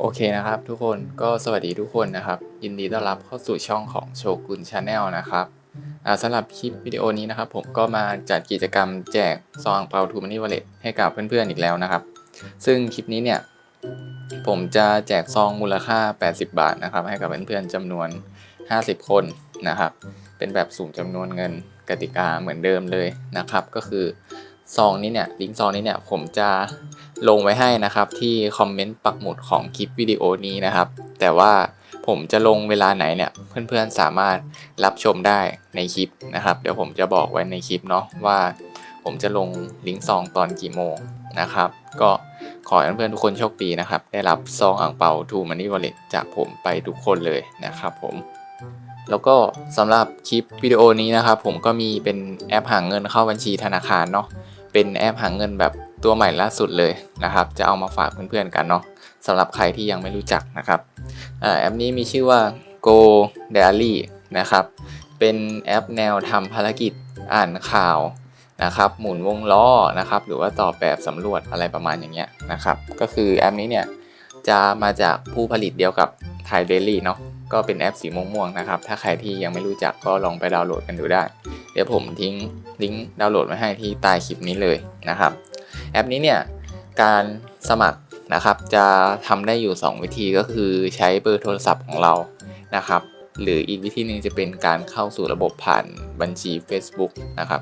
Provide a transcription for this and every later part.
โอเคนะครับทุกคนก็สวัสดีทุกคนนะครับ ยินดีต้อนรับเข้าสู่ช่องของโชกุนชาแนลนะครับสำหรับคลิปวิดีโอนี้นะครับ ผมก็มาจัดกิจกรรมแจกซองเปาทูมันนี่วอลเล็ตให้กับเพื่อนๆอีกแล้วนะครับ ซึ่งคลิปนี้เนี่ยผมจะแจกซองมูลค่า 80 บาทนะครับ ให้กับเพื่อนๆจำนวน 50 คนนะครับ เป็นแบบสุ่มจำนวนเงินกติกาเหมือนเดิมเลยนะครับ ก็คือซองนี้เนี่ยลิงก์ซองนี้เนี่ยผมจะ ลงไว้ให้นะครับที่คอมเมนต์ปักหมุดของคลิปวิดีโอนี้นะครับ แต่ว่าผมจะลงเวลาไหนเนี่ยเพื่อนๆสามารถรับชมได้ในคลิปนะครับ เดี๋ยวผมจะบอกไว้ในคลิปเนาะว่า ผมจะลงลิงก์ซองตอนกี่โมงนะครับ ก็ขอให้เพื่อนๆทุกคนโชคดีนะครับ ได้รับซองอ่างเปาทูมันนี่วอลเล็ตจากผมไปทุกคนเลยนะครับผมแล้วก็สำหรับคลิปวิดีโอนี้นะครับ ผมก็มีเป็นแอปหาเงินเข้าบัญชีธนาคารเนาะเป็นแอปหาเงินแบบ ตัวใหม่ล่าสุดเลยนะครับ จะเอามาฝากเพื่อนๆกันเนาะสำหรับใครที่ยังไม่รู้จักนะครับอแอปนี้มีชื่อว่า Go Diary นะครับ เป็นแอปแนวทำภารกิจอ่านข่าวนะครับหมุนวงล้อนะครับหรือว่าตอบแบบสำรวจอะไรประมาณอย่างเงี้ยนะครับ ก็คือแอปนี้เนี่ยจะมาจากผู้ผลิตเดียวกับ Thai Daily เนาะก็เป็นแอปสีม่วงๆนะครับ ถ้าใครที่ยังไม่รู้จักก็ลองไปดาวน์โหลดกันดูได้ เดี๋ยวผมทิ้งลิงก์ดาวน์โหลดไว้ให้ที่ใต้คลิปนี้เลยนะครับ แอปนี้เนี่ยการสมัครนะครับ จะทำได้อยู่ 2 วิธีก็คือใช้เบอร์โทรศัพท์ของเรานะครับ หรืออีกวิธีหนึ่งจะเป็นการเข้าสู่ระบบผ่านบัญชี Facebook นะครับ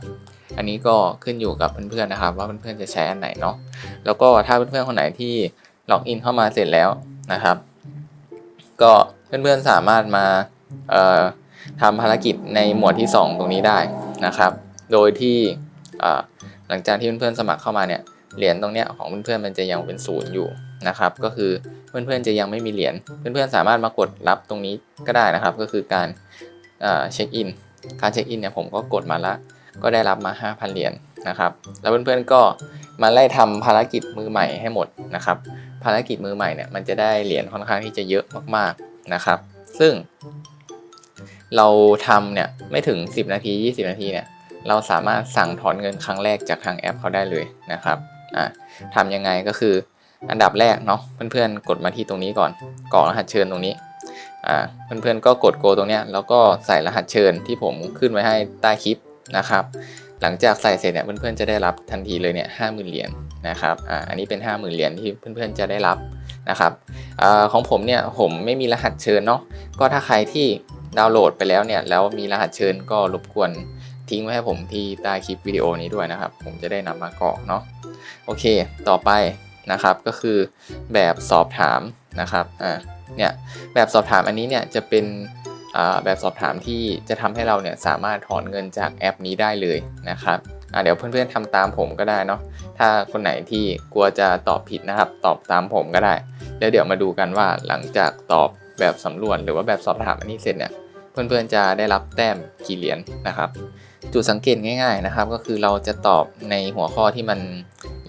อันนี้ก็ขึ้นอยู่กับเพื่อนๆนะครับ ว่าเพื่อนๆจะใช้อันไหนเนาะแล้วก็ถ้าเพื่อนๆคนไหนที่ล็อกอินเข้ามาเสร็จแล้วนะครับ ก็เพื่อนๆสามารถมาทำภารกิจในหมวดที่ 2 ตรงนี้ได้นะครับ โดยที่หลังจากที่เพื่อนๆสมัครเข้ามาเนี่ย เหรียญตรงเนี้ยของเพื่อนๆมันจะยังเป็นศูนย์อยู่นะครับ ก็คือเพื่อนๆจะยังไม่มีเหรียญเพื่อนๆสามารถมากดรับตรงนี้ก็ได้นะครับ ก็คือการเช็คอินการเช็คอินเนี่ยผมก็กดมาละก็ได้รับมา 5,000 เหรียญนะครับ แล้วเพื่อนๆก็มาไล่ทำภารกิจมือใหม่ให้หมดนะครับ ภารกิจมือใหม่เนี่ยมันจะได้เหรียญค่อนข้างที่จะเยอะมากๆนะครับ ซึ่ง เราทำเนี่ยไม่ถึง 10 นาที 20 นาทีเนี่ยเราสามารถสั่งถอนเงินครั้งแรกจากทางแอปเขาได้เลยนะครับ อ่าทำยังไงก็คืออันดับแรกเนาะเพื่อนๆกดมาที่ตรงนี้ก่อนกรอกรหัสเชิญตรงนี้อ่าเพื่อนๆก็กดโกตรงเนี้ยแล้วก็ใส่รหัสเชิญที่ผมขึ้นไว้ให้ใต้คลิปนะครับ หลังจากใส่เสร็จเนี่ยเพื่อนๆจะได้รับทันทีเลยเนี่ยห้าหมื่นเหรียญนะครับอ่าอันนี้เป็น 5 0,000 เหรียญที่เพื่อนๆจะได้รับนะครับอของผมเนี่ยผมไม่มีรหัสเชิญเนาะก็ถ้าใครที่ดาวน์โหลดไปแล้วเนี่ยแล้วมีรหัสเชิญก็รบกวน ทิ้งไว้ให้ผมที่ใต้คลิปวิดีโอนี้ด้วยนะครับ ผมจะได้นำมากรอกเนาะโอเค ต่อไปนะครับก็คือแบบสอบถามนะครับอ่าเนี่ยแบบสอบถามอันนี้เนี่ยจะเป็นอ่าแบบสอบถามที่จะทำให้เราเนี่ยสามารถถอนเงินจากแอปนี้ได้เลยนะครับอ่าเดี๋ยวเพื่อนๆทำตามผมก็ได้เนาะถ้าคนไหนที่กลัวจะตอบผิดนะครับ ตอบตามผมก็ได้ แล้วเดี๋ยวมาดูกันว่าหลังจากตอบแบบสำรวจหรือว่าแบบสอบถามอันนี้เสร็จเนี่ย เพื่อนๆจะได้รับแต้มกี่เหรียญนะครับ จุดสังเกตง่ายๆนะครับ ก็คือเราจะตอบในหัวข้อที่มัน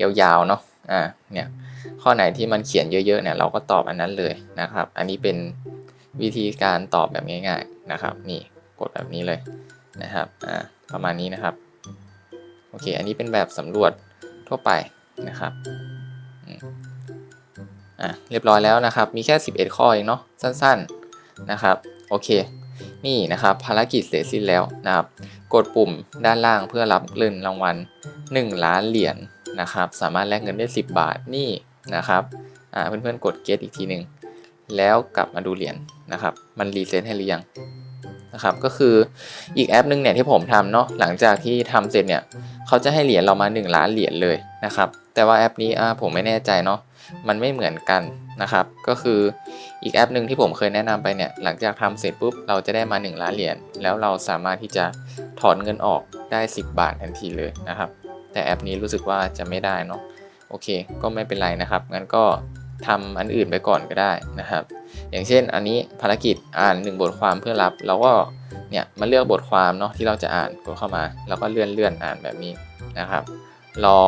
ยาวๆเนาะอ่าเนี่ยข้อไหนที่มันเขียนเยอะๆเนี่ยเราก็ตอบอันนั้นเลยนะครับ อันนี้เป็นวิธีการตอบแบบง่าย ๆนะครับ นี่กดแบบนี้เลยนะครับอ่าประมาณนี้นะครับโอเค อันนี้เป็นแบบสำรวจทั่วไปนะครับอะเรียบร้อยแล้วนะครับ มีแค่ 11 ข้อเองเนาะสั้นๆนะครับ โอเค นี่นะครับภารกิจเสร็จสิ้นแล้วนะครับ กดปุ่มด้านล่างเพื่อรับเงินรางวัล 1 ล้านเหรียญนะครับ สามารถแลกเงินได้ 10 บาทนี่นะครับเพื่อนๆกด get อีกทีหนึ่งแล้วกลับมาดูเหรียญนะครับ มันรีเซ็ตให้หรือยังนะครับก็คืออีกแอปหนึงเนี่ยที่ผมทำเนาะหลังจากที่ทำเสร็จเนี่ยเขาจะให้เหรียญเรามา 1 ล้านเหรียญเลยนะครับ แต่ว่าแอปนี้ผมไม่แน่ใจเนาะมันไม่เหมือนกัน นะครับ ก็คืออีกแอปหนึ่งที่ผมเคยแนะนำไปเนี่ย หลังจากทำเสร็จปุ๊บเราจะได้มา 1 ล้านเหรียญแล้วเราสามารถที่จะถอนเงินออกได้ 10 บาททันทีเลยนะครับ แต่แอปนี้รู้สึกว่าจะไม่ได้เนาะโอเค ก็ไม่เป็นไรนะครับงั้นก็ทำอันอื่นไปก่อนก็ได้นะครับ อย่างเช่นอันนี้ภารกิจอ่าน 1 บทความเพื่อรับเราก็เนี่ยมาเลือกบทความเนาะที่เราจะอ่านกดเข้ามา แล้วก็เลื่อนเลื่อนอ่านแบบนี้นะครับ รอ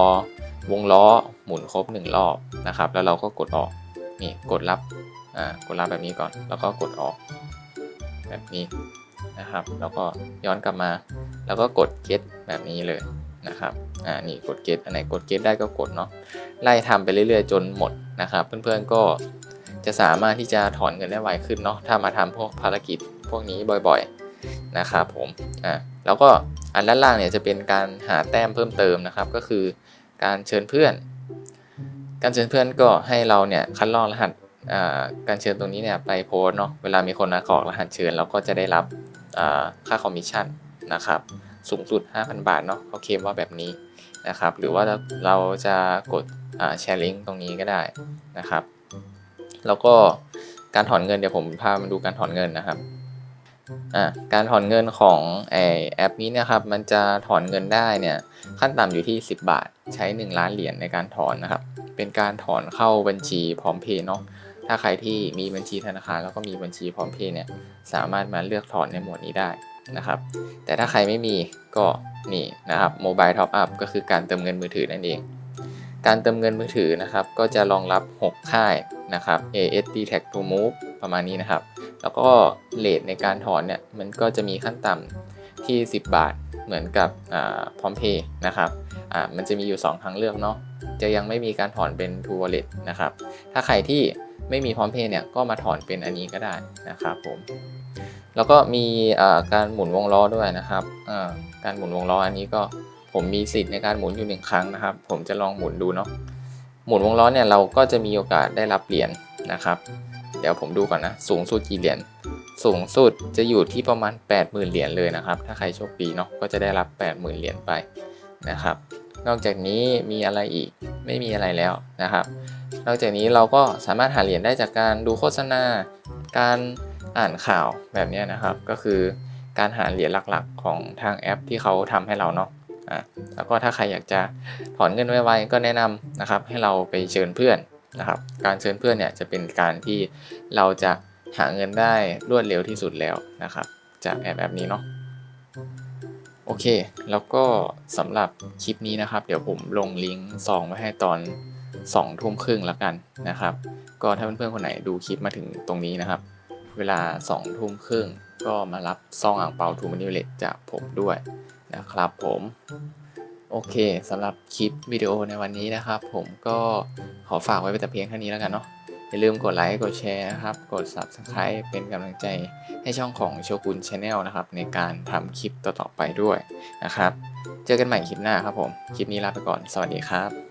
วงล้อหมุนครบ 1 รอบนะครับ แล้วเราก็กดออก นี่กดรับอ่ากดรับแบบนี้ก่อน แล้วก็กดออก แบบนี้นะครับ แล้วก็ย้อนกลับมา แล้วก็กด get แบบนี้เลยนะครับอ่านี่กด get อันไหนกด get ได้ก็กดเนาะไล่ทำไปเรื่อยๆ จนหมดนะครับ เพื่อนๆก็จะสามารถที่จะถอนเงินได้ไวขึ้นเนาะถ้ามาทำพวกภารกิจพวกนี้บ่อยๆนะครับผมอ่าแล้วก็อันด้านล่างเนี่ยจะเป็นการหาแต้มเพิ่มเติมนะครับ ก็คือการเชิญเพื่อน การเชิญเพื่อนก็ให้เราเนี่ยคัดลอกรหัสการเชิญตรงนี้เนี่ยไปโพสเนาะเวลามีคนมากรอรหัสเชิญเราก็จะได้รับค่าคอมมิชชั่นนะครับสูงสุด 5,000 บาทเนาะเขาเคลมว่าแบบนี้นะครับหรือว่าเราจะกดแชร์ลิงก์ตรงนี้ก็ได้นะครับ แล้วก็การถอนเงินเดี๋ยวผมพามาดูการถอนเงินนะครับ อ่าการถอนเงินของไอแอปนี้นะครับ มันจะถอนเงินได้เนี่ยขั้นต่ำอยู่ที่ 10 บาท ใช้ 1 ล้านเหรียญในการถอนนะครับ เป็นการถอนเข้าบัญชีพร้อมเพย์เนาะถ้าใครที่มีบัญชีธนาคารแล้วก็มีบัญชีพร้อมเพย์เนี่ยสามารถมาเลือกถอนในหมวดนี้ได้นะครับ แต่ถ้าใครไม่มีก็นี่นะครับโมบายท็อปอัพก็คือการเติมเงินมือถือนั่นเอง การเติมเงินมือถือนะครับ ก็จะรองรับ 6 ค่ายนะครับ ASD Tag to Move ประมาณนี้นะครับ แล้วก็เลทในการถอนเนี่ยมันก็จะมีขั้นต่ำที่ 10 บาทเหมือนกับพร้อมเพย์นะครับอ่ามันจะมีอยู่ 2 ทางเลือกเนาะจะยังไม่มีการถอนเป็น True Wallet นะครับ ถ้าใครที่ไม่มีพร้อมเพย์เนี่ยก็มาถอนเป็นอันนี้ก็ได้นะครับผม แล้วก็มีการหมุนวงล้อด้วยนะครับการหมุนวงล้ออันนี้ก็ผมมีสิทธิ์ในการหมุนอยู่หนึ่งครั้งนะครับ ผมจะลองหมุนดูเนาะหมุนวงล้อเนี่ยเราก็จะมีโอกาสได้รับเหรียญนะครับ เดี๋ยวผมดูก่อนนะ สูงสุดกี่เหรียญ สูงสุดจะอยู่ที่ประมาณ 80,000 เหรียญเลยนะครับ ถ้าใครโชคดีเนาะ ก็จะได้รับ 80,000 เหรียญไปนะครับ นอกจากนี้มีอะไรอีก ไม่มีอะไรแล้วนะครับ นอกจากนี้เราก็สามารถหาเหรียญได้จากการดูโฆษณา การอ่านข่าวแบบนี้นะครับ ก็คือการหาเหรียญหลักๆ ของทางแอปที่เขาทำให้เราเนาะอะแล้วก็ถ้าใครอยากจะถอนเงินไวๆก็แนะนำนะครับ ให้เราไปเชิญเพื่อน นะครับ การเชิญเพื่อนเนี่ยจะเป็นการที่เราจะหาเงินได้รวดเร็วที่สุดแล้วนะครับ จากแอปแอปนี้เนาะโอเค แล้วก็สำหรับคลิปนี้นะครับ เดี๋ยวผมลงลิงก์ซองไว้ให้ตอน2ทุ่มครึ่งแล้วกันนะครับ ก็ถ้าเพื่อนๆคนไหนดูคลิปมาถึงตรงนี้นะครับ เวลา2ทุ่มครึ่งก็มารับซองอ่างเปาทูมานิวเลตจากผมด้วยนะครับผม โอเคสำหรับคลิปวิดีโอในวันนี้นะครับ ผมก็ขอฝากไว้แต่เพียงเท่านี้แล้วกันเนาะอย่าลืมกดไลค์กดแชร์นะครับ กด Subscribe เป็นกำลังใจให้ช่องของโชกุนชาแนลนะครับ ในการทำคลิปต่อๆไปด้วยนะครับ เจอกันใหม่คลิปหน้าครับผม คลิปนี้ลาไปก่อน สวัสดีครับ